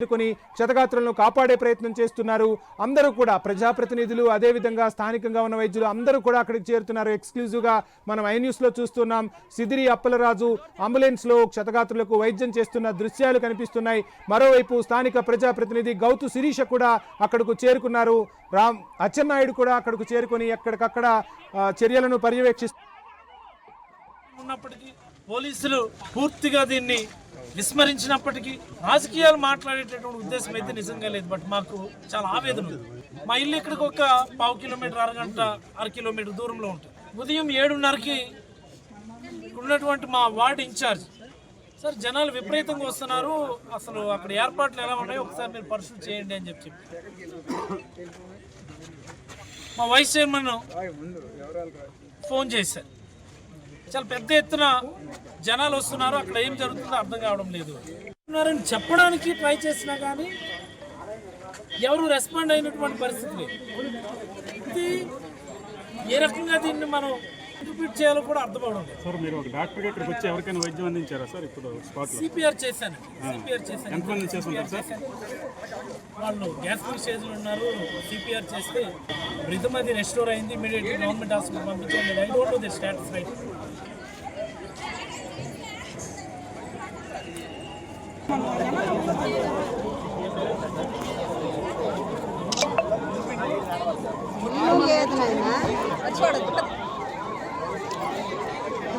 చేరుకొని క్షతగాత్రులను కాపాడే ప్రయత్నం చేస్తున్నారు. అందరూ కూడా ప్రజాప్రతినిధులు అదేవిధంగా స్థానికంగా ఉన్న వైద్యులు అందరూ కూడా అక్కడికి చేరుతున్నారు. ఎక్స్క్లూజివ్గా మనం ఐ న్యూస్లో చూస్తున్నాం. సిదిరి అప్పలరాజు అంబులెన్స్లో క్షతగాత్రులకు వైద్యం చేస్తున్న దృశ్యాలు కనిపిస్తున్నాయి. మరోవైపు స్థానిక ప్రజాప్రతినిధి గౌతు శిరీష కూడా అక్కడకు చేరుకున్నారు. రామ్ అచ్చెన్నాయుడు కూడా అక్కడకు చేరుకొని ఎక్కడికక్కడ చర్యలను పర్యవేక్షిస్తున్నప్పటికీ ఉన్నప్పటికీ పోలీసులు పూర్తిగా దీన్ని విస్మరించినప్పటికీ రాజకీయాలు మాట్లాడేటటువంటి ఉద్దేశం అయితే నిజంగా లేదు. బట్ మాకు చాలా ఆవేదన ఉంది. మా ఇల్లు ఇక్కడికి ఒక పావు కిలోమీటర్ అరగంట అర కిలోమీటర్ దూరంలో ఉంటుంది. ఉదయం ఏడున్నరకి ఉన్నటువంటి మా వార్డ్ ఇన్ఛార్జ్. సార్ జనాలు విపరీతంగా వస్తున్నారు. అసలు అక్కడ ఏర్పాట్లు ఎలా ఉన్నాయో ఒకసారి మీరు పరిశీలి చేయండి అని చెప్పి చెప్పి మా వైస్ చైర్మన్ ఫోన్ చేశారు. చాలా పెద్ద ఎత్తున జనాలు వస్తున్నారు. అక్కడ ఏం జరుగుతుందో అర్థం కావడం లేదు. ఉన్నారని చెప్పడానికి ట్రై చేసినా కానీ ఎవరు రెస్పాండ్ అయినటువంటి పరిస్థితి ఇది ఏ రకంగా దీన్ని మనం ఇంటర్ప్రిట్ చేయాలో కూడా అర్థం లేదు. సార్ మీరు ఒక డాక్టర్గా ఇక్కడికి వచ్చి ఎవరికైనా వైద్యం అందించారా సార్? ఇప్పుడు స్పాట్లో. సిపిఆర్ చేశాను. సిపిఆర్ చేశాను. ఎంతమంది చేస్తున్నారు సార్? వాళ్ళు గ్యాస్ స్టేజ్లో ఉన్నారు. సిపిఆర్ చేస్తే రిథమ్ అది రెస్టోర్ అయింది. ఇమీడియట్లీ గవర్నమెంట్ హాస్పిటల్ పంపించండి. I don't know the status right. లేదు నాయనా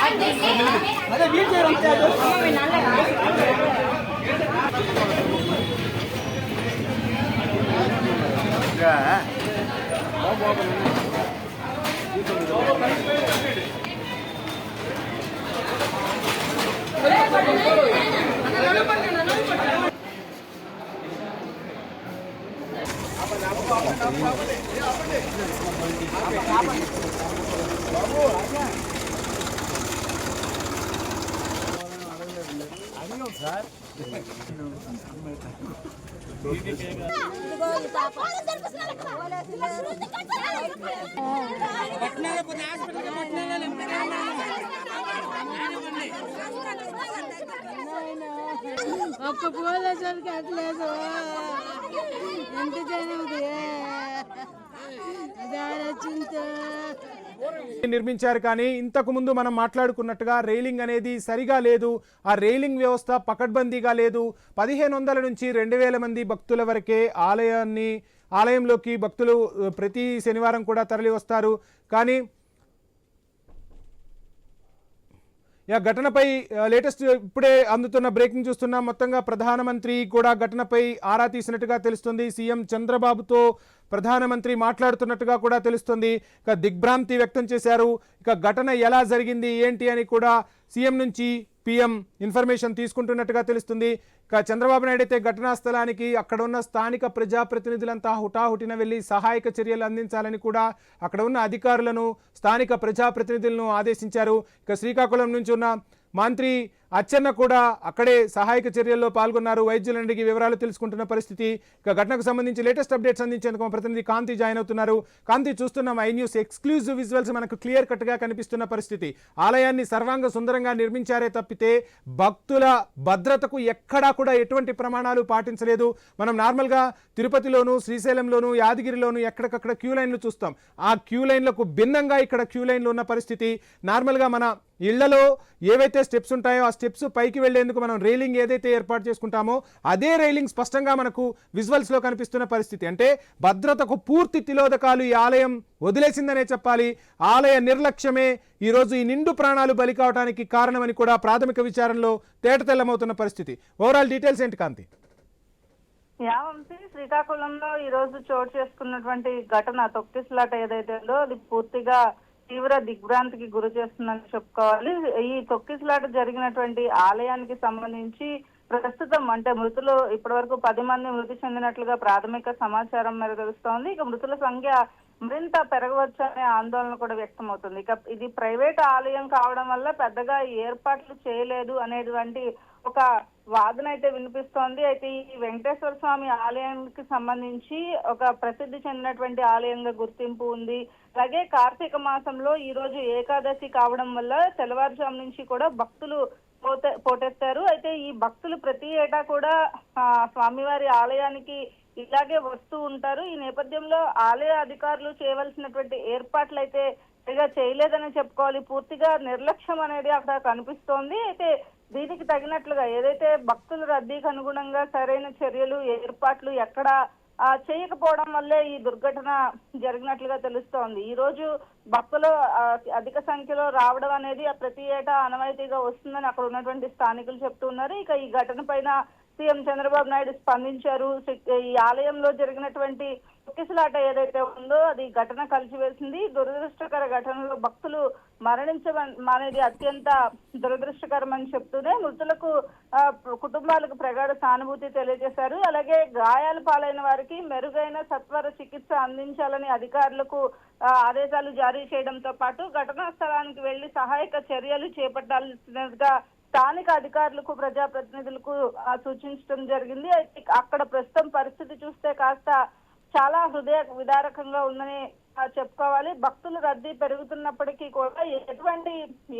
ಅದೇ ವೀಲ್ ಚೇರ್ ಅಂತ ಅದು ಬಾಬು ఒక్క పోలీసులకి అట్లేదు ఎంత జనది అది ఆలోచించు నిర్మించారు కానీ ఇంతకు ముందు మనం మాట్లాడుకున్నట్టుగా రైలింగ్ అనేది సరిగా లేదు. ఆ రైలింగ్ వ్యవస్థ పకడ్బందీగా లేదు. పదిహేను వందల నుంచి రెండు వేల మంది భక్తుల వరకే ఆలయాన్ని ఆలయంలోకి భక్తులు ప్రతి శనివారం కూడా తరలి వస్తారు. కానీ యా ఘటనపై లేటెస్ట్ ఇప్పుడే అందుతున్న బ్రేకింగ్ చూస్తున్నాం మొత్తంగా ప్రధానమంత్రి కూడా ఘటనపై ఆరా తీసినట్టుగా తెలుస్తుంది. సీఎం చంద్రబాబుతో ప్రధానమంత్రి మాట్లాడుతున్నట్టుగా కూడా తెలుస్తుంది. ఇక దిగ్భ్రాంతి వ్యక్తం చేశారు. ఇక ఘటన ఎలా జరిగింది ఏంటి అని కూడా సీఎం నుంచి పీఎం ఇన్ఫర్మేషన్ తీసుకుంటున్నట్టుగా తెలుస్తుంది. ఇక చంద్రబాబు నాయుడు అయితే ఘటనా స్థలానికి అక్కడ ఉన్న స్థానిక ప్రజాప్రతినిధులంతా హుటాహుటిన వెళ్ళి సహాయక చర్యలు అందించాలని కూడా అక్కడ ఉన్న అధికారులను స్థానిక ప్రజాప్రతినిధులను ఆదేశించారు. ఇక శ్రీకాకుళం నుంచి ఉన్న మంత్రి అచ్చెన్న కూడా అక్కడే సహాయక చర్యల్లో పాల్గొన్నారు. వైద్యులందరికీ వివరాలు తెలుసుకుంటున్న పరిస్థితి. ఇక ఘటనకు సంబంధించి లేటెస్ట్ అప్డేట్స్ అందించేందుకు మా ప్రతినిధి కాంతి జాయిన్ అవుతున్నారు. కాంతి చూస్తున్నాం ఐ న్యూస్ ఎక్స్క్లూజివ్ విజువల్స్ మనకు క్లియర్ కట్గా కనిపిస్తున్న పరిస్థితి. ఆలయాన్ని సర్వాంగ సుందరంగా నిర్మించారే తప్పితే భక్తుల భద్రతకు ఎక్కడా కూడా ఎటువంటి ప్రమాణాలు పాటించలేదు. మనం నార్మల్గా తిరుపతిలోను శ్రీశైలంలోను యాదగిరిలోను ఎక్కడికక్కడ క్యూ లైన్లు చూస్తాం. ఆ క్యూ లైన్లకు భిన్నంగా ఇక్కడ క్యూ లైన్లు ఉన్న పరిస్థితి. నార్మల్గా మన ఇళ్ళలో ఏవైతే స్టెప్స్ ఉంటాయో ఆ స్టెప్స్ పైకి వెళ్ళేందుకు మనం రైలింగ్ ఏదైతే ఏర్పాటు చేసుకుంటామో అదే రైలింగ్ స్పష్టంగా మనకు విజువల్స్లో కనిపిస్తున్న పరిస్థితి. అంటే భద్రతకు పూర్తి తిలోదకాలు ఈ ఆలయం వదిలేసిందనే చెప్పాలి. ఆలయ నిర్లక్ష్యమే ఈరోజు ఈ నిండు ప్రాణాలు బలి కావడానికి కారణమని కూడా ప్రాథమిక విచారణలో తేటతెల్లమవుతున్న పరిస్థితి. ఓవరాల్ డీటెయిల్స్ ఏంటి కాంతి? యావంశి శ్రీకాకుళంలో ఈ రోజు చోటు చేసుకున్నటువంటి ఘటన తొక్కిసలాట ఏదైతే ఉందో అది పూర్తిగా తీవ్ర దిగ్భ్రాంతికి గురి చేస్తుందని చెప్పుకోవాలి. ఈ తొక్కిసలాట జరిగినటువంటి ఆలయానికి సంబంధించి ప్రస్తుతం అంటే మృతులు ఇప్పటి వరకు పది మంది మృతి చెందినట్లుగా ప్రాథమిక సమాచారం మేర తెలుస్తోంది. ఇక మృతుల సంఖ్య మరింత పెరగవచ్చు అనే ఆందోళన కూడా వ్యక్తమవుతుంది. ఇక ఇది ప్రైవేట్ ఆలయం కావడం వల్ల పెద్దగా ఏర్పాట్లు చేయలేదు అనేటువంటి ఒక వాదన అయితే వినిపిస్తోంది. అయితే ఈ వెంకటేశ్వర స్వామి ఆలయానికి సంబంధించి ఒక ప్రసిద్ధి చెందినటువంటి ఆలయంగా గుర్తింపు ఉంది. అలాగే కార్తీక మాసంలో ఈ రోజు ఏకాదశి కావడం వల్ల తెల్లవారుజాము నుంచి కూడా భక్తులు పోతే పోటెత్తారు. అయితే ఈ భక్తులు ప్రతి ఏటా కూడా స్వామివారి ఆలయానికి ఇలాగే వస్తూ ఉంటారు. ఈ నేపథ్యంలో ఆలయ అధికారులు చేయవలసినటువంటి ఏర్పాట్లు అయితే సరిగా చేయలేదని చెప్పుకోవాలి. పూర్తిగా నిర్లక్ష్యం అనేది అక్కడ కనిపిస్తోంది. అయితే దీనికి తగినట్లుగా ఏదైతే భక్తుల రద్దీకి అనుగుణంగా సరైన చర్యలు ఏర్పాట్లు ఎక్కడ చేయకపోవడం వల్లే ఈ దుర్ఘటన జరిగినట్లుగా తెలుస్తోంది. ఈ రోజు భక్తులు అధిక సంఖ్యలో రావడం అనేది ఆ ప్రతి ఏటా అనవాయితీగా వస్తుందని అక్కడ ఉన్నటువంటి స్థానికులు చెప్తున్నారు ఇక ఈ ఘటన పైన సీఎం చంద్రబాబు నాయుడు స్పందించారు. సి- ఈ ఆలయంలో జరిగినటువంటి తొక్కిసలాట ఏదైతే ఉందో అది ఘటన కలిసివేసింది. దురదృష్టకర ఘటనలో భక్తులు మరణించడం అనేది అత్యంత దురదృష్టకరమని చెప్తూనే మృతులకు కుటుంబాలకు ప్రగాఢ సానుభూతి తెలియజేశారు. అలాగే గాయాల పాలైన వారికి మెరుగైన సత్వర చికిత్స అందించాలని అధికారులకు ఆదేశాలు జారీ చేయడంతో పాటు ఘటనా స్థలానికి వెళ్ళి సహాయక చర్యలు చేపట్టాల్సినదిగా స్థానిక అధికారులకు ప్రజాప్రతినిధులకు సూచించడం జరిగింది. అయితే అక్కడ ప్రస్తుతం పరిస్థితి చూస్తే కాస్త చాలా హృదయ విదారకంగా ఉందని చెప్పుకోవాలి. భక్తుల రద్దీ పెరుగుతున్నప్పటికీ కూడా ఎటువంటి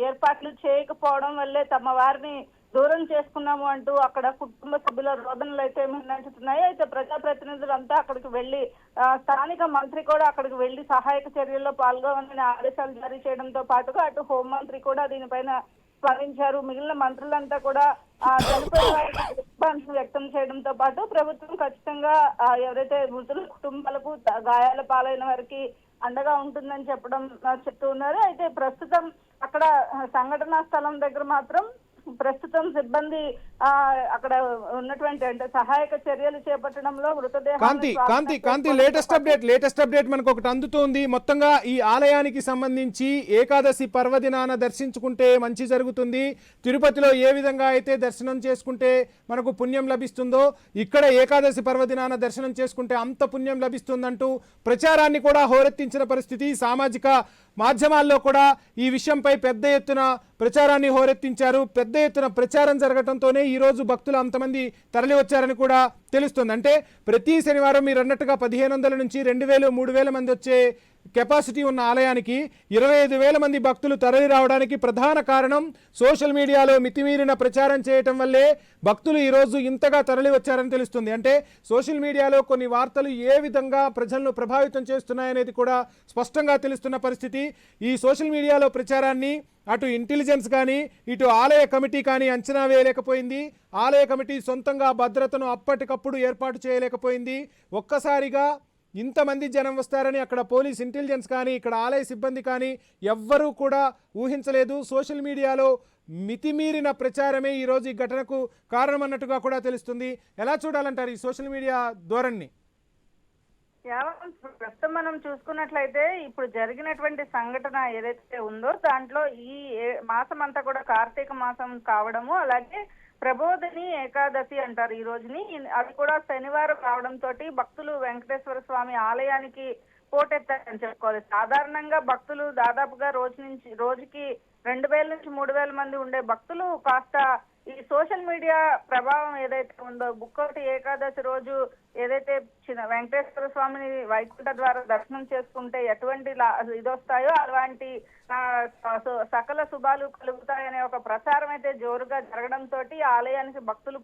ఏర్పాట్లు చేయకపోవడం వల్లే తమ వారిని దూరం చేసుకున్నాము అంటూ అక్కడ కుటుంబ సభ్యుల రోదనలు అయితే నడుచుతున్నాయి అయితే ప్రజాప్రతినిధులంతా అక్కడికి వెళ్ళి స్థానిక మంత్రి కూడా అక్కడికి వెళ్ళి సహాయక చర్యల్లో పాల్గొనని ఆదేశాలు జారీ చేయడంతో పాటుగా అటు హోంమంత్రి కూడా దీనిపైన స్పందించారు మిగిలిన మంత్రులంతా కూడా ఆ చనిపోయిన వ్యక్తం చేయడంతో పాటు ప్రభుత్వం ఖచ్చితంగా ఎవరైతే మృతుల కుటుంబాలకు గాయాల పాలైన వారికి అండగా ఉంటుందని చెప్పడం చెప్తూ ఉన్నారు. అయితే ప్రస్తుతం అక్కడ సంఘటనా స్థలం దగ్గర మాత్రం ప్రస్తుతం సిబ్బంది అక్కడ ఉన్నటువంటి అంటే సహాయక చర్యలు చేపట్టడంలో మృతదేహం Kanti Kanti Kanti latest update latest update మనకు ఒకటి అందుతోంది. మొత్తంగా ఈ ఆలయానికి సంబంధించి ఏకాదశి పర్వదినాన దర్శించుకుంటే మంచి జరుగుతుంది. తిరుపతిలో ఏ విధంగా అయితే దర్శనం చేసుకుంటే మనకు పుణ్యం లభిస్తుందో ఇక్కడ ఏకాదశి పర్వదినాన దర్శనం చేసుకుంటే అంత పుణ్యం లభిస్తుందంటూ ప్రచారాన్ని కూడా హోరెత్తించిన పరిస్థితి. సామాజిక మాధ్యమాల్లో కూడా ఈ విషయంపై పెద్ద ఎత్తున ప్రచారాన్ని హోరెత్తించారు. పెద్ద ఎత్తున ప్రచారం జరగడంతోనే ఈరోజు భక్తులు అంతమంది తరలి వచ్చారని కూడా తెలుస్తుంది. అంటే ప్రతి శనివారం మీరు అన్నట్టుగా పదిహేను వందల నుంచి రెండు వేలు మూడు వేల మంది వచ్చే కెపాసిటీ ఉన్న ఆలయానికి ఇరవై ఐదు వేల మంది భక్తులు తరలి రావడానికి ప్రధాన కారణం సోషల్ మీడియాలో మితిమీరిన ప్రచారం చేయటం వల్లే భక్తులు ఈరోజు ఇంతగా తరలి వచ్చారని తెలుస్తుంది. అంటే సోషల్ మీడియాలో కొన్ని వార్తలు ఏ విధంగా ప్రజలను ప్రభావితం చేస్తున్నాయనేది కూడా స్పష్టంగా తెలుస్తున్న పరిస్థితి. ఈ సోషల్ మీడియాలో ప్రచారాన్ని అటు ఇంటెలిజెన్స్ కానీ ఇటు ఆలయ కమిటీ కానీ అంచనా వేయలేకపోయింది. ఆలయ కమిటీ సొంతంగా భద్రతను అప్పటికప్పుడు ఏర్పాటు చేయలేకపోయింది. ఒక్కసారిగా ఇంతమంది జనం వస్తారని అక్కడ పోలీస్ ఇంటెలిజెన్స్ కానీ ఇక్కడ ఆలయ సిబ్బంది కానీ ఎవ్వరూ కూడా ఊహించలేదు. సోషల్ మీడియాలో మితిమీరిన ప్రచారమే ఈరోజు ఈ ఘటనకు కారణమన్నట్టుగా కూడా తెలుస్తుంది. ఎలా చూడాలంటారు ఈ సోషల్ మీడియా ధోరణిని? కేవలం ప్రస్తుతం మనం చూసుకున్నట్లయితే ఇప్పుడు జరిగినటువంటి సంఘటన ఏదైతే ఉందో దాంట్లో ఈ ఏ- మాసం అంతా కూడా కార్తీక మాసం కావడము అలాగే ప్రబోధిని ఏకాదశి అంటారు ఈ రోజుని. అది కూడా శనివారం రావడంతో భక్తులు వెంకటేశ్వర స్వామి ఆలయానికి పోటెత్తారని చెప్పుకోవాలి. సాధారణంగా భక్తులు దాదాపుగా రోజు నుంచి రోజుకి రెండు వేల నుంచి మూడు వేల మంది ఉండే భక్తులు కాస్త ఈ సోషల్ మీడియా ప్రభావం ఏదైతే ఉందో బుక్కటి ఏకాదశి రోజు ఏదైతే చిన్న వెంకటేశ్వర స్వామిని వైకుంఠ ద్వారా దర్శనం చేసుకుంటే ఎటువంటి లా- ఇది వస్తాయో అలాంటి సకల శుభాలు కలుగుతాయనే ఒక ప్రచారం అయితే జోరుగా జరగడంతో ఆలయానికి భక్తులు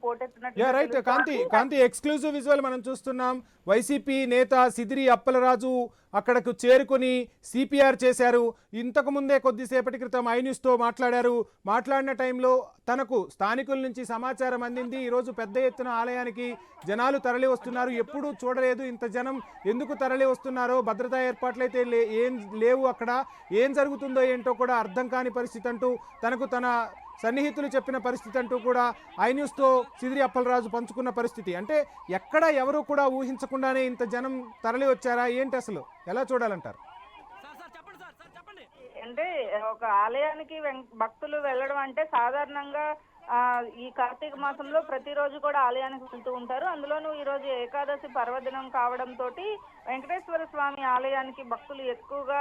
right. Kanti Kanti exclusive visual మనం చూస్తున్నాం. వైసీపీ నేత సిదిరి అప్పలరాజు అక్కడకు చేరుకొని సిపిఆర్ చేశారు. ఇంతకు ముందే కొద్దిసేపటి క్రితం ఐ న్యూస్తో మాట్లాడారు. మాట్లాడిన టైంలో తనకు స్థానికుల నుంచి సమాచారం అందింది. ఈరోజు పెద్ద ఎత్తున ఆలయానికి జనాలు తరలి వస్తున్నారు ఎప్పుడూ చూడలేదు. ఇంత జనం ఎందుకు తరలి వస్తున్నారో భద్రతా ఏర్పాట్లయితే లే ఏం లేవు అక్కడ. ఏం జరుగుతుందో ఏంటో కూడా అర్థం కాని పరిస్థితి అంటూ తనకు తన సన్నిహితులు చెప్పిన పరిస్థితి అంటూ కూడా ఐ న్యూస్తో సిదిరి అప్పలరాజు పంచుకున్న పరిస్థితి. అంటే ఎక్కడ ఎవరు కూడా ఊహించకుండానే ఇంత జనం తరలి వచ్చారా? ఏంటి అసలు? ఎలా చూడాలంటారు? అంటే ఒక ఆలయానికి భక్తులు వెళ్ళడం అంటే సాధారణంగా ఈ కార్తీక మాసంలో ప్రతిరోజు కూడా ఆలయానికి వెళ్తూ ఉంటారు. అందులోనూ ఈరోజు ఏకాదశి పర్వదినం కావడంతో వెంకటేశ్వర స్వామి ఆలయానికి భక్తులు ఎక్కువగా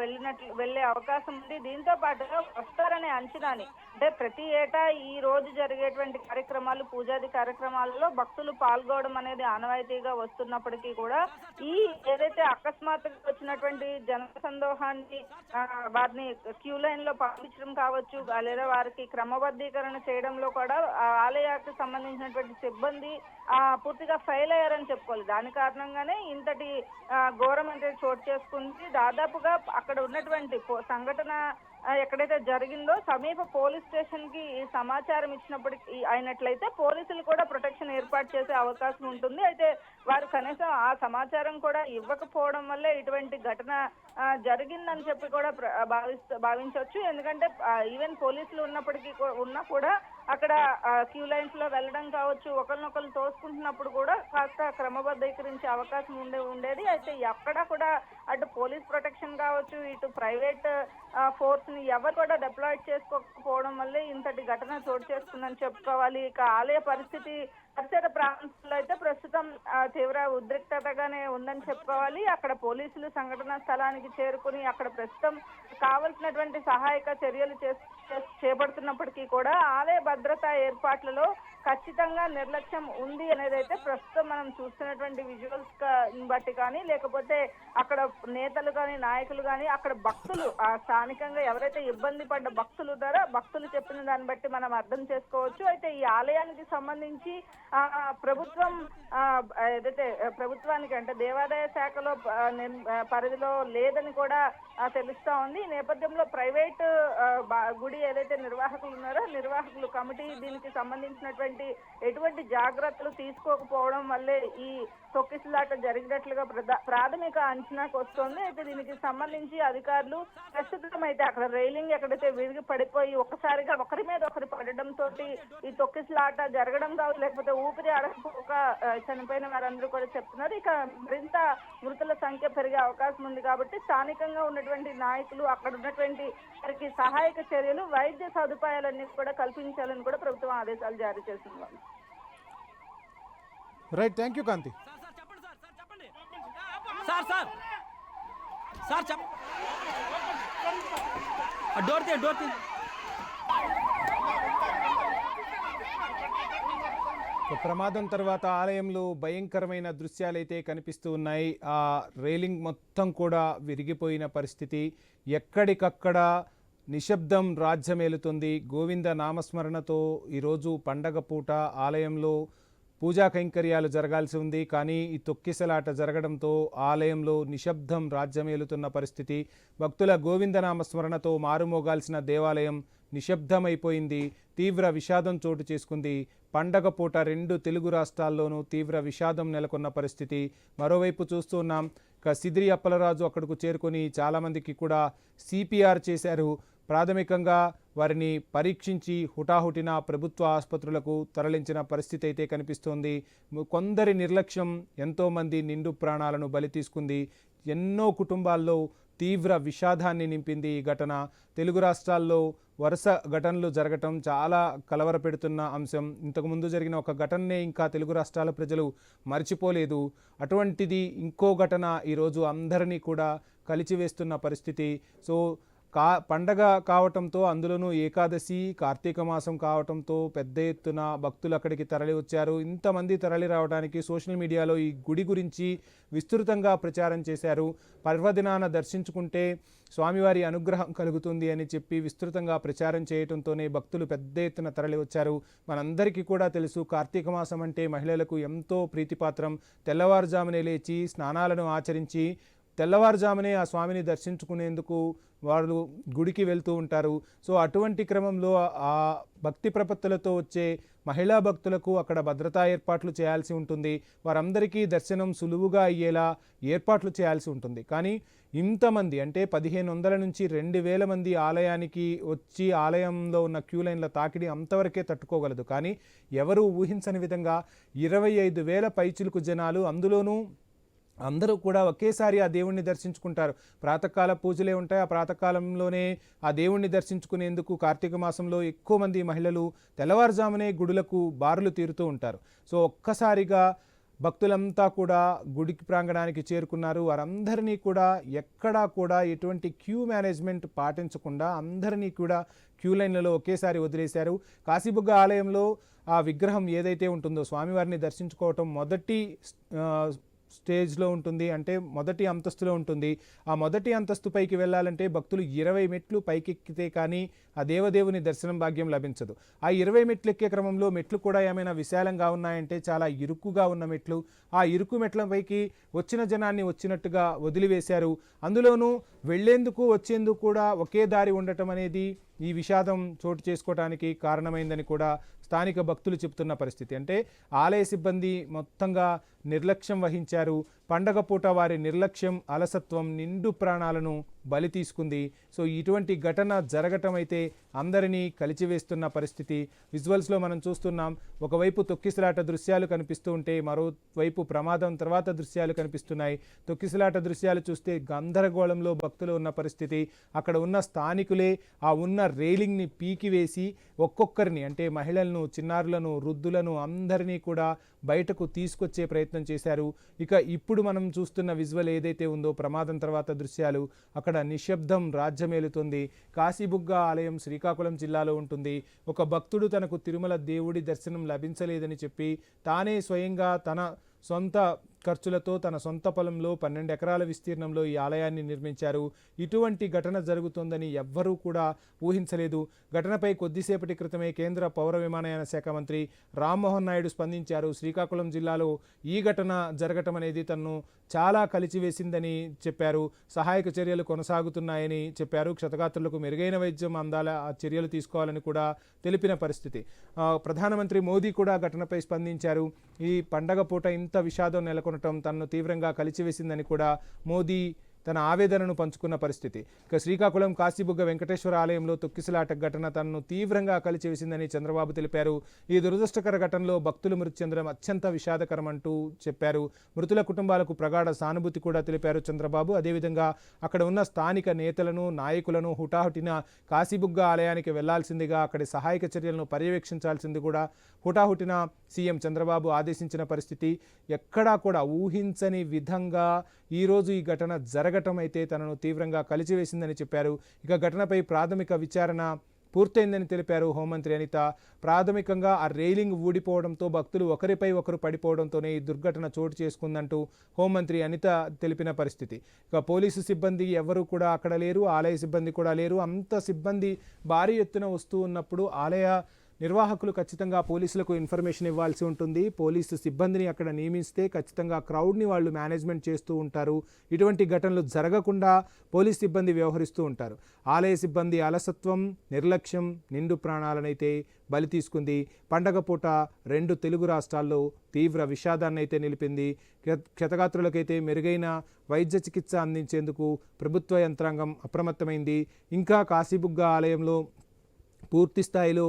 వెళ్ళినట్లు వెళ్ళే అవకాశం ఉంది. దీంతో పాటుగా వస్తారనే అంచనాని అంటే ప్రతి ఏటా ఈ రోజు జరిగేటువంటి కార్యక్రమాలు పూజాది కార్యక్రమాలలో భక్తులు పాల్గొనడం అనేది ఆనవాయితీగా వస్తున్నప్పటికీ కూడా ఈ ఏదైతే అకస్మాత్తుగా వచ్చినటువంటి జన సందోహాన్ని వారిని క్యూ లైన్లో పంపించడం కావచ్చు లేదా వారికి క్రమబద్ధీకరణ చేయడం చేయడంలో కూడా ఆ సంబంధించినటువంటి సిబ్బంది ఆ, పూర్తిగా ఫెయిల్ అయ్యారని చెప్పుకోవాలి. దాని కారణంగానే ఇంతటి ఘోరం అంటే చోటు చేసుకుంది. దాదాపుగా అక్కడ ఉన్నటువంటి సంఘటన ఎక్కడైతే జరిగిందో సమీప పోలీస్ స్టేషన్కి సమాచారం ఇచ్చినప్పటికీ అయినట్లయితే పోలీసులు కూడా ప్రొటెక్షన్ ఏర్పాటు చేసే అవకాశం ఉంటుంది. అయితే వారు కనీసం ఆ సమాచారం కూడా ఇవ్వకపోవడం వల్లే ఇటువంటి ఘటన జరిగిందని చెప్పి కూడా భావిస్తూ భావిస్త భావించవచ్చు. ఎందుకంటే ఈవెన్ పోలీసులు ఉన్నప్పటికీ ఉన్నా కూడా అక్కడ క్యూ లైన్స్లో వెళ్ళడం కావచ్చు ఒకరినొకరు తోసుకుంటున్నప్పుడు కూడా కాస్త క్రమబద్ధీకరించే అవకాశం ఉండే ఉండేది. అయితే ఎక్కడ కూడా అటు పోలీస్ ప్రొటెక్షన్ కావచ్చు ఇటు ప్రైవేట్ ఫోర్స్ని ఎవరు కూడా డిప్లాయ్ చేసుకోకపోవడం వల్లే ఇంతటి ఘటన చోటు చేసుకుందని చెప్పుకోవాలి. ఇక ఆలయ పరిస్థితి పరిసర ప్రాంతంలో అయితే ప్రస్తుతం తీవ్ర ఉద్రిక్తతగానే ఉందని చెప్పుకోవాలి. అక్కడ పోలీసులు సంఘటనా స్థలానికి చేరుకుని అక్కడ ప్రస్తుతం కావలసినటువంటి సహాయక చర్యలు చేస్తూ చేపడుతున్నప్పటికీ కూడా ఆలయ భద్రతా ఏర్పాట్లలో ఖచ్చితంగా నిర్లక్ష్యం ఉంది అనేది అయితే ప్రస్తుతం మనం చూస్తున్నటువంటి విజువల్స్ బట్టి కానీ లేకపోతే అక్కడ నేతలు కానీ నాయకులు కానీ అక్కడ భక్తులు ఆ స్థానికంగా ఎవరైతే ఇబ్బంది పడ్డ భక్తులు ఉన్నారో భక్తులు చెప్పిన దాన్ని బట్టి మనం అర్థం చేసుకోవచ్చు. అయితే ఈ ఆలయానికి సంబంధించి ఆ, ప్రభుత్వం ఏదైతే ప్రభుత్వానికి అంటే దేవాదాయ శాఖలో నిర్- పరిధిలో లేదని కూడా తెలుస్తా ఉంది. ఈ నేపథ్యంలో ప్రైవేట్ గుడి కమిటీ ఏదైతే నిర్వాహకులు ఉన్నారో నిర్వాహకులు కమిటీ దీనికి సంబంధించినటువంటి ఎటువంటి జాగ్రత్తలు తీసుకోకపోవడం వల్లే ఈ తొక్కిసలాట జరిగినట్లుగా ప్రధా- ప్రాథమిక అంచనాకు వస్తోంది అయితే దీనికి సంబంధించి అధికారులు ప్రస్తుతం అయితే అక్కడ రైలింగ్ ఎక్కడైతే విరిగి పడిపోయి ఒక్కసారిగా ఒకరి మీద ఒకరి పడడంతో తోటి ఈ తొక్కిసలాట జరగడం కావచ్చు లేకపోతే ఊపిరి అడగపోక చనిపోయిన వారందరూ కూడా చెప్తున్నారు. ఇక మరింత మృతుల సంఖ్య పెరిగే అవకాశం ఉంది కాబట్టి స్థానికంగా ఉన్నటువంటి నాయకులు అక్కడ ఉన్నటువంటి వారికి సహాయక చర్యలు వైద్య సదుపాయాలన్నీ కూడా కల్పించాలని కూడా ప్రభుత్వం ఆదేశాలు జారీ చేసింది. Right thank you Kanti sir sir. Sir చెప్ డోర్ తీ డోర్ తీ ప్రమాదం తర్వాత ఆలయంలో భయంకరమైన దృశ్యాలైతే కనిపిస్తూ ఉన్నాయి. ఆ రైలింగ్ మొత్తం కూడా విరిగిపోయిన పరిస్థితి. ఎక్కడికక్కడ నిశ్శబ్దం రాజ్యమేలుతుంది. గోవింద నామస్మరణతో ఈరోజు పండగ పూట ఆలయంలో పూజా కైంకర్యాలు జరగాల్సి ఉంది. కానీ ఈ తొక్కిసలాట జరగడంతో ఆలయంలో నిశ్శబ్దం రాజ్యమేలుతున్న పరిస్థితి. భక్తుల గోవిందనామ స్మరణతో మారుమోగాల్సిన దేవాలయం నిశ్శబ్దమైపోయింది. తీవ్ర విషాదం చోటు చేసుకుంది. పండగ పూట రెండు తెలుగు రాష్ట్రాల్లోనూ తీవ్ర విషాదం నెలకొన్న పరిస్థితి. మరోవైపు చూస్తున్నాం ఇక సిదిరి అప్పలరాజు అక్కడకు చేరుకొని చాలామందికి కూడా సిపిఆర్ చేశారు. ప్రాథమికంగా వారిని పరీక్షించి హుటాహుటిన ప్రభుత్వ ఆసుపత్రులకు తరలించిన పరిస్థితి అయితే కనిపిస్తోంది. కొందరి నిర్లక్ష్యం ఎంతోమంది నిండు ప్రాణాలను బలి తీసుకుంది. ఎన్నో కుటుంబాల్లో తీవ్ర విషాదాన్ని నింపింది ఈ ఘటన. తెలుగు రాష్ట్రాల్లో వరుస ఘటనలు జరగటం చాలా కలవరపెడుతున్న అంశం. ఇంతకుముందు జరిగిన ఒక ఘటననే ఇంకా తెలుగు రాష్ట్రాల ప్రజలు మర్చిపోలేదు. అటువంటిది ఇంకో ఘటన ఈరోజు అందరినీ కూడా కలిచివేస్తున్న పరిస్థితి. సో కా పండగ కావటంతో అందులోనూ ఏకాదశి కార్తీక మాసం కావటంతో పెద్ద ఎత్తున భక్తులు అక్కడికి తరలి వచ్చారు. ఇంతమంది తరలి రావడానికి సోషల్ మీడియాలో ఈ గుడి గురించి విస్తృతంగా ప్రచారం చేశారు. పర్వదినాన దర్శించుకుంటే స్వామివారి అనుగ్రహం కలుగుతుంది అని చెప్పి విస్తృతంగా ప్రచారం చేయడంతోనే భక్తులు పెద్ద ఎత్తున తరలి వచ్చారు. మనందరికీ కూడా తెలుసు కార్తీక మాసం అంటే మహిళలకు ఎంతో ప్రీతిపాత్రం. తెల్లవారుజామునే లేచి స్నానాలను ఆచరించి తెల్లవారుజామునే ఆ స్వామిని దర్శించుకునేందుకు వాళ్ళు గుడికి వెళ్తూ ఉంటారు. సో అటువంటి క్రమంలో ఆ భక్తి ప్రపత్తులతో వచ్చే మహిళా భక్తులకు అక్కడ భద్రతా ఏర్పాట్లు చేయాల్సి ఉంటుంది. వారందరికీ దర్శనం సులువుగా అయ్యేలా ఏర్పాట్లు చేయాల్సి ఉంటుంది. కానీ ఇంతమంది అంటే పదిహేను వందల నుంచి రెండు వేల మంది ఆలయానికి వచ్చి ఆలయంలో ఉన్న క్యూ లైన్ల తాకిడి అంతవరకే తట్టుకోగలదు. కానీ ఎవరు ఊహించని విధంగా ఇరవై ఐదు వేల పైచులకు జనాలు అందులోనూ అందరూ కూడా ఒకేసారి ఆ దేవుణ్ణి దర్శించుకుంటారు. ప్రాతకాల పూజలే ఉంటాయి. ఆ ప్రాతకాలంలోనే ఆ దేవుణ్ణి దర్శించుకునేందుకు కార్తీక మాసంలో ఎక్కువ మంది మహిళలు తెల్లవారుజామునే గుడులకు బారులు తీరుతూ ఉంటారు. సో ఒక్కసారిగా భక్తులంతా కూడా గుడికి ప్రాంగణానికి చేరుకున్నారు. వారందరినీ కూడా ఎక్కడా కూడా ఎటువంటి క్యూ మేనేజ్మెంట్ పాటించకుండా అందరినీ కూడా క్యూ లైన్లలో ఒకేసారి వదిలేశారు. కాశీబుగ్గ ఆలయంలో ఆ విగ్రహం ఏదైతే ఉంటుందో స్వామివారిని దర్శించుకోవటం మొదటి స్టేజ్లో ఉంటుంది. అంటే మొదటి అంతస్తులో ఉంటుంది. ఆ మొదటి అంతస్తు పైకి వెళ్ళాలంటే భక్తులు ఇరవై మెట్లు పైకెక్కితే కానీ ఆ దేవదేవుని దర్శనం భాగ్యం లభించదు. ఆ ఇరవై మెట్లు ఎక్కే క్రమంలో మెట్లు కూడా ఏమైనా విశాలంగా ఉన్నాయంటే చాలా ఇరుకుగా ఉన్న మెట్లు ఆ ఇరుకు మెట్ల పైకి వచ్చిన జనాన్ని వచ్చినట్టుగా వదిలివేశారు. అందులోనూ వెళ్ళేందుకు వచ్చేందుకు కూడా ఒకే దారి ఉండటం అనేది ఈ విషాదం చోటు చేసుకోవడానికి కారణమైందని కూడా స్థానిక భక్తులు చెబుతున్న పరిస్థితి. అంటే ఆలయ సిబ్బంది మొత్తంగా నిర్లక్ష్యం వహించారు. పండగ పూట వారి నిర్లక్ష్యం అలసత్వం నిండు ప్రాణాలను బలి తీసుకుంది. సో ఇటువంటి ఘటన జరగటం అయితే అందరినీ కలిచివేస్తున్న పరిస్థితి. విజువల్స్లో మనం చూస్తున్నాం ఒకవైపు తొక్కిసలాట దృశ్యాలు కనిపిస్తూ ఉంటే మరోవైపు ప్రమాదం తర్వాత దృశ్యాలు కనిపిస్తున్నాయి. తొక్కిసలాట దృశ్యాలు చూస్తే గందరగోళంలో భక్తులు ఉన్న పరిస్థితి. అక్కడ ఉన్న స్థానికులే ఆ ఉన్న రైలింగ్ని పీకివేసి ఒక్కొక్కరిని అంటే మహిళలను చిన్నారులను వృద్ధులను అందరినీ కూడా బయటకు తీసుకొచ్చే ప్రయత్నం చేశారు. ఇక ఇప్పుడు మనం చూస్తున్న విజువల్ ఏదైతే ఉందో ప్రమాదం తర్వాత దృశ్యాలు అక్కడ నిశ్శబ్దం రాజ్యమేలుతుంది. కాశీబుగ్గ ఆలయం శ్రీకాకుళం జిల్లాలో ఉంటుంది. ఒక భక్తుడు తనకు తిరుమల దేవుడి దర్శనం లభించలేదని చెప్పి తానే స్వయంగా తన సొంత ఖర్చులతో తన సొంత పొలంలో పన్నెండు ఎకరాల విస్తీర్ణంలో ఈ ఆలయాన్ని నిర్మించారు. ఇటువంటి ఘటన జరుగుతుందని ఎవ్వరూ కూడా ఊహించలేదు. ఘటనపై కొద్దిసేపటి క్రితమే కేంద్ర పౌర విమానయాన శాఖ మంత్రి రామ్మోహన్ నాయుడు స్పందించారు. శ్రీకాకుళం జిల్లాలో ఈ ఘటన జరగటం అనేది తనను చాలా కలిచివేసిందని చెప్పారు. సహాయక చర్యలు కొనసాగుతున్నాయని చెప్పారు. క్షతగాత్రులకు మెరుగైన వైద్యం అందాల ఆ చర్యలు తీసుకోవాలని కూడా తెలిపిన పరిస్థితి. ప్రధానమంత్రి మోదీ కూడా ఘటనపై స్పందించారు. ఈ పండగ పూట ఇంత విషాదం పాల్గొనటం తనను తీవ్రంగా కలిచివేసిందని కూడా మోదీ తన ఆవేదనను పంచుకున్న పరిస్థితి. ఇక శ్రీకాకుళం కాశీబుగ్గ వెంకటేశ్వర ఆలయంలో తొక్కిసలాట ఘటన తనను తీవ్రంగా కలిచివేసిందని చంద్రబాబు తెలిపారు. ఈ దురదృష్టకర ఘటనలో భక్తులు మృతి చెందడం అత్యంత విషాదకరం అంటూ చెప్పారు. మృతుల కుటుంబాలకు ప్రగాఢ సానుభూతి కూడా తెలిపారు చంద్రబాబు. అదేవిధంగా అక్కడ ఉన్న స్థానిక నేతలను నాయకులను హుటాహుటిన కాశీబుగ్గ ఆలయానికి వెళ్ళాల్సిందిగా అక్కడి సహాయక చర్యలను పర్యవేక్షించాల్సింది కూడా హుటాహుటిన సీఎం చంద్రబాబు ఆదేశించిన పరిస్థితి. ఎక్కడా కూడా ఊహించని విధంగా ఈరోజు ఈ ఘటన జరగటం అయితే తనను తీవ్రంగా కలిచివేసిందని చెప్పారు. ఇక ఘటనపై ప్రాథమిక విచారణ పూర్తయిందని తెలిపారు హోంమంత్రి అనిత. ప్రాథమికంగా ఆ రైలింగ్ ఊడిపోవడంతో భక్తులు ఒకరిపై ఒకరు పడిపోవడంతోనే ఈ దుర్ఘటన చోటు చేసుకుందంటూ హోంమంత్రి అనిత తెలిపిన పరిస్థితి. ఇక పోలీసు సిబ్బంది ఎవరు కూడా అక్కడ లేరు ఆలయ సిబ్బంది కూడా లేరు. అంత సిబ్బంది భారీ ఎత్తున వస్తూ ఉన్నప్పుడు ఆలయ నిర్వాహకులు ఖచ్చితంగా పోలీసులకు ఇన్ఫర్మేషన్ ఇవ్వాల్సి ఉంటుంది. పోలీసు సిబ్బందిని అక్కడ నియమిస్తే ఖచ్చితంగా క్రౌడ్ని వాళ్ళు మేనేజ్మెంట్ చేస్తూ ఉంటారు. ఇటువంటి ఘటనలు జరగకుండా పోలీస్ సిబ్బంది వ్యవహరిస్తూ ఉంటారు. ఆలయ సిబ్బంది అలసత్వం నిర్లక్ష్యం నిండు ప్రాణాలనైతే బలి తీసుకుంది. పండగ పూట రెండు తెలుగు రాష్ట్రాల్లో తీవ్ర విషాదాన్ని అయితే నిలిపింది క్షతగాత్రులకైతే మెరుగైన వైద్య చికిత్స అందించేందుకు ప్రభుత్వ యంత్రాంగం అప్రమత్తమైంది. ఇంకా కాశీబుగ్గ ఆలయంలో పూర్తి స్థాయిలో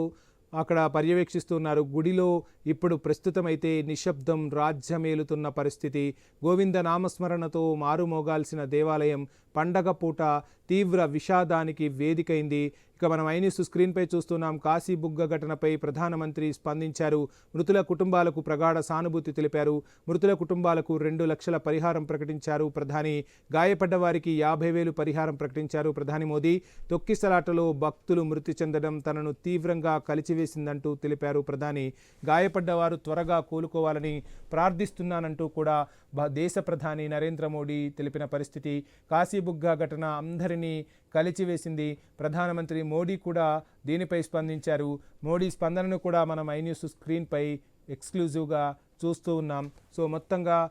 అక్కడ పర్యవేక్షిస్తున్నారు. గుడిలో ఇప్పుడు ప్రస్తుతమైతే నిశ్శబ్దం రాజ్యమేలుతున్న పరిస్థితి. గోవింద నామస్మరణతో మారుమోగాల్సిన దేవాలయం పండగ పూట తీవ్ర విషాదానికి వేదికైంది. ఇక మనం ఐన్యూస్ స్క్రీన్పై చూస్తున్నాం. కాశీ బుగ్గ ఘటనపై ప్రధానమంత్రి స్పందించారు. మృతుల కుటుంబాలకు ప్రగాఢ సానుభూతి తెలిపారు. మృతుల కుటుంబాలకు రెండు లక్షల పరిహారం ప్రకటించారు ప్రధాని. గాయపడ్డ వారికి యాభై వేలు పరిహారం ప్రకటించారు ప్రధాని మోదీ. తొక్కిసలాటలో భక్తులు మృతి చెందడం తనను తీవ్రంగా కలిచివేసిందంటూ తెలిపారు ప్రధాని. గాయపడ్డవారు త్వరగా కోలుకోవాలని ప్రార్థిస్తున్నానంటూ కూడా దేశ ప్రధాని నరేంద్ర మోడీ తెలిపిన పరిస్థితి కాశీబుగ్గ ఘటన అందరినీ కలిచివేసింది. ప్రధానమంత్రి మోడీ కూడా దీనిపై స్పందించారు. మోడీ స్పందనను కూడా మనం ఐన్యూస్ స్క్రీన్పై ఎక్స్క్లూజివ్గా చూస్తూ ఉన్నాం. సో మొత్తంగా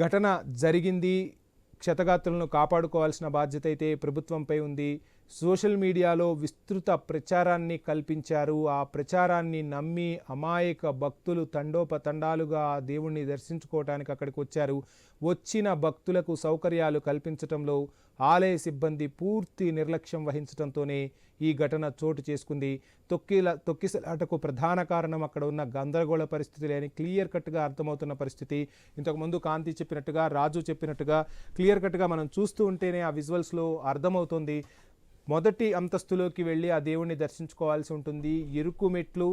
ఘటన జరిగింది. క్షతగాత్రులను కాపాడుకోవాల్సిన బాధ్యత అయితే ప్రభుత్వంపై ఉంది. సోషల్ మీడియాలో విస్తృత ప్రచారాన్ని కల్పించారు. ఆ ప్రచారాన్ని నమ్మి అమాయక భక్తులు తండోపతండాలుగా ఆ దేవుణ్ణి దర్శించుకోవటానికి అక్కడికి వచ్చారు వచ్చిన భక్తులకు సౌకర్యాలు కల్పించటంలో ఆలయ సిబ్బంది పూర్తి నిర్లక్ష్యం వహించడంతోనే ఈ ఘటన చోటు చేసుకుంది. తొక్కిల తొక్కిసలాటకు ప్రధాన కారణం అక్కడ ఉన్న గందరగోళ పరిస్థితులే అని క్లియర్ కట్గా అర్థమవుతున్న పరిస్థితి. ఇంతకుముందు కాంతి చెప్పినట్టుగా రాజు చెప్పినట్టుగా క్లియర్ కట్గా మనం చూస్తూ ఉంటేనే ఆ విజువల్స్లో అర్థమవుతుంది. మొదటి అంతస్తులోకి వెళ్ళి ఆ దేవుణ్ణి దర్శించుకోవాల్సి ఉంటుంది. ఇరుకు మెట్లు